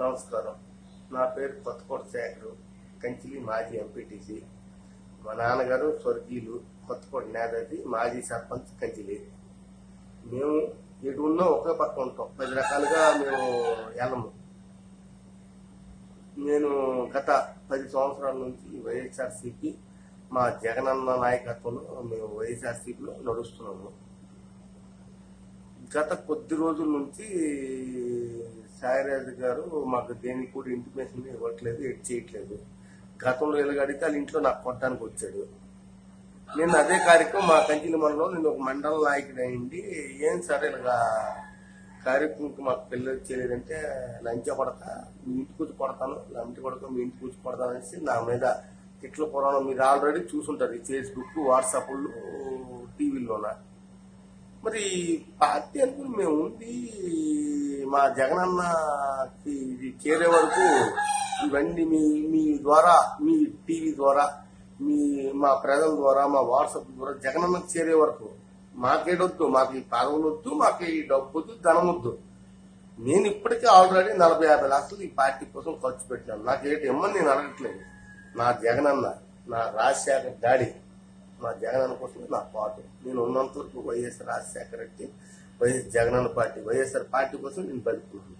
నమస్కారం. నా పేరు కొత్తకోట శేఖరు కంచిలి మాజీ ఎంపీటీసీ. మా నాన్నగారు స్వర్గీయులు కొత్తకోట నేదాది మాజీ సర్పంచ్ కంచిలి. మేము ఎటు ఉన్నా ఒకే పక్క ఉంటాం. పది రకాలుగా మేము వెళ్ళము నేను గత పది సంవత్సరాల నుంచి వైఎస్ఆర్సీపీ మా జగనన్న నాయకత్వంలో మేము వైఎస్ఆర్సీపీలో నడుస్తున్నాము. గత కొద్ది రోజుల నుంచి సాయిరాజు గారు మాకు దేనికి కూడా ఇంటిమేషన్ ఇవ్వట్లేదు ఎడ్ చేయట్లేదు. గతంలో ఎలాగడితే వాళ్ళ ఇంట్లో నాకు కొట్టడానికి వచ్చాడు. నేను అదే కార్యక్రమం మా కంచిలి మనలో నేను ఒక మండల నాయకుడు అయింది. ఏం సరే ఇలాగా కార్యక్రమంకి మాకు పిల్లలు చేయలేదంటే లంచ కొడతా మీ ఇంటికి వచ్చి కొడతాను లంచ కొడతా మీ ఇంటికి వచ్చి కొడతాను అనేసి నా మీద ఇట్ల పురాణం మీరు ఆల్రెడీ చూసుంటారు ఈ ఫేస్బుక్ వాట్సాప్లు టీవీలోన మరి పార్టీ అనుకుని మేము ఉంది మా జగనన్నకి ఇది చేరే వరకు ఇవన్నీ మీ మీ ద్వారా మీ టీవీ ద్వారా మీ మా ప్రజల ద్వారా మా వాట్సాప్ ద్వారా జగనన్నకి చేరే వరకు. మాకేడొద్దు మాకు ఈ పదవులు వద్దు మాకు ఈ డబ్బు వద్దు ధనం వద్దు. నేను ఇప్పటికే ఆల్రెడీ నలభై యాభై లక్షలు ఈ పార్టీ కోసం ఖర్చు పెట్టాను నాకు ఏంటి ఇమ్మని నేను అడగట్లేదు. నా జగనన్న నా రాజశేఖర్ డాడీ మా జగనన్న కోసం నా పాటు నేను ఉన్నంత వరకు వైఎస్ రాజశేఖర రెడ్డి వైఎస్ జగనన్న పార్టీ వైఎస్ఆర్ పార్టీ కోసం నేను బతుకున్నాను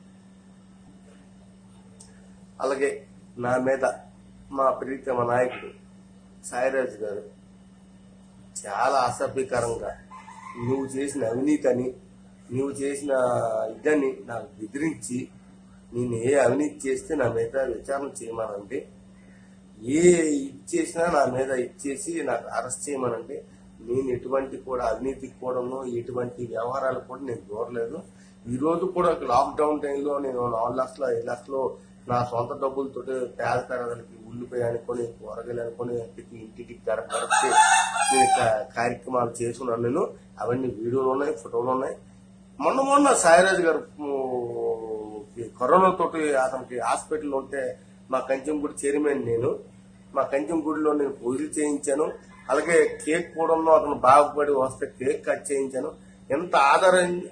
అలాగే నా మీద మా ప్రీతమ నాయకుడు సాయిరాజు గారు చాలా అసభ్యకరంగా నువ్వు చేసిన అవినీతి అని నువ్వు చేసిన ఇదని నాకు బెదిరించి నేను ఏ అవినీతి చేస్తే నా మీద విచారణ చేయమనండి ఏ ఇచ్చేసినా నా మీద ఇచ్చేసి నాకు అరెస్ట్ చేయమనండి. నేను ఎటువంటి కూడా అవినీతికి కూడాను ఎటువంటి వ్యవహారాలు కూడా నేను దూరలేదు. ఈ రోజు కూడా లాక్డౌన్ టైంలో నేను నాలుగు లక్షల ఐదు లక్షలు నా సొంత డబ్బులతో పేద పేదలకి ఉల్లిపోయి అనుకొని కూరగాయలు అనుకొని ప్రతి ఇంటికి గడప గడపకి కార్యక్రమాలు చేసుకున్నాను నేను. అవన్నీ వీడియోలు ఉన్నాయి ఫోటోలు ఉన్నాయి. మొన్న మొన్న సాయిరాజు గారు కరోనాతోటి అతనికి హాస్పిటల్ ఉంటే మా కంచెంగుడి చైర్మన్ నేను. మా కంచెంగుడిలో నేను పూజలు చేయించాను. అలాగే కేక్ కూడా అతను బాగుపడి వస్తే కేక్ కట్ చేయించాను. ఎంత ఆదరం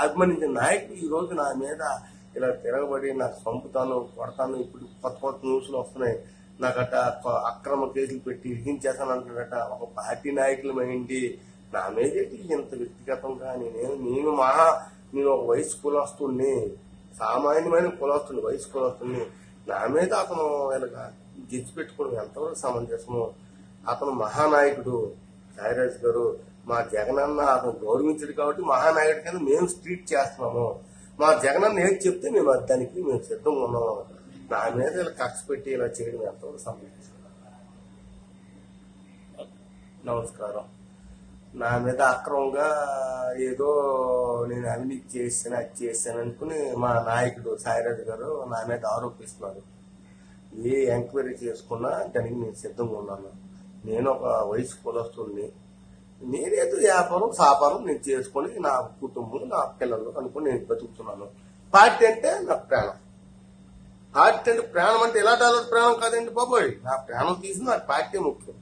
అభిమానించిన నాయకుడు ఈ రోజు నా మీద ఇలా తిరగబడి నాకు చంపుతాను కొడతాను. ఇప్పుడు కొత్త కొత్త న్యూస్లు వస్తున్నాయి. నాకట కొ- అక్రమ కేసులు పెట్టి ఇరిగించేస్తాను అంటున్నట ఒక పార్టీ నాయకులు ఏంటి నా మీద ఇంత వ్యక్తిగతంగా? నేనేం నేను మహా నేను ఒక వయసు కులస్తుని సామాన్యమైన కులస్తుని వయసు కులస్తుని నా మీద అతను ఇలాగా గిచ్చి పెట్టుకోవడం ఎంతవరకు సమంజసము. అతను మహానాయకుడు. సాయిరాజ్ గారు మా జగనన్న అతను గౌరవించడు కాబట్టి మహానాయకుడి కింద మేము స్ట్రీట్ చేస్తున్నాము. మా జగనన్న ఏం చెప్తే మేము దానికి మేము సిద్ధంగా ఉన్నాము. నా మీద ఇలా ఖర్చు పెట్టి ఇలా చేయడం ఎంతవరకు సమంజసం నమస్కారం. నా మీద అక్రమంగా ఏదో నేను అవినీతి చేశాను అది చేశాను అనుకుని మా నాయకుడు సాయిరాజు గారు నా మీద ఆరోపిస్తున్నారు. ఏ ఎంక్వైరీ చేసుకున్నా దానికి నేను సిద్ధంగా ఉన్నాను. నేను ఒక వయసు కులస్తుని నేనేదో వ్యాపారం సాపారం నేను చేసుకొని నా కుటుంబం నా పిల్లలు అనుకుని నేను బతుకుతున్నాను. పార్టీ అంటే నా ప్రాణం. పార్టీ అంటే ప్రాణం అంటే ఇలాంటి డాలర్ ప్రాణం కాదండి బాబోయ్? నా ప్రాణం తీసి నాకు పార్టీ ముఖ్యం.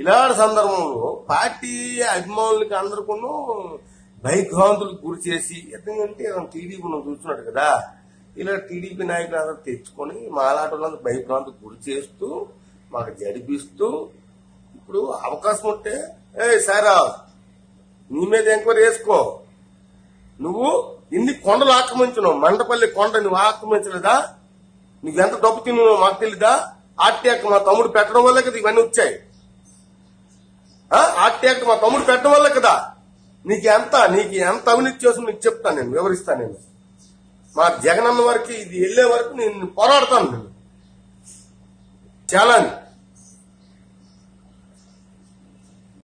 ఇలాంటి సందర్భంలో పార్టీ అభిమానులకి అందరికీ భయభ్రాంతులకు గురి చేసి ఎందుకంటే టీడీపీ నువ్వు చూస్తున్నాడు కదా ఇలా టీడీపీ నాయకులు అందరూ తెచ్చుకొని మాలాట వాళ్ళందరూ గురి చేస్తూ మాకు జడిపిస్తూ ఇప్పుడు అవకాశం ఉంటే ఏ సారా నీ మీద ఎంక్వైరీ వేసుకో నువ్వు ఇన్ని కొండలు ఆక్రమించినావు మండపల్లి కొండ నువ్వు ఆక్రమించలేదా? నీకు ఎంత డబ్బు తిన్నావు మాకు తెలీదా? ఆర్టీఆక్ మా తమ్ముడు పెట్టడం వల్ల కదా ఇవన్నీ వచ్చాయి. ఆర్టీఆక్ మా తమ్ముడు పెట్టడం వల్ల కదా. నీకు ఎంత నీకు ఎంత అవినీతి చేసి నీకు చెప్తాను నేను వివరిస్తాను నేను. మా జగనన్న వరకు ఇది వెళ్ళే వరకు నేను పోరాడతాను. నేను చాలా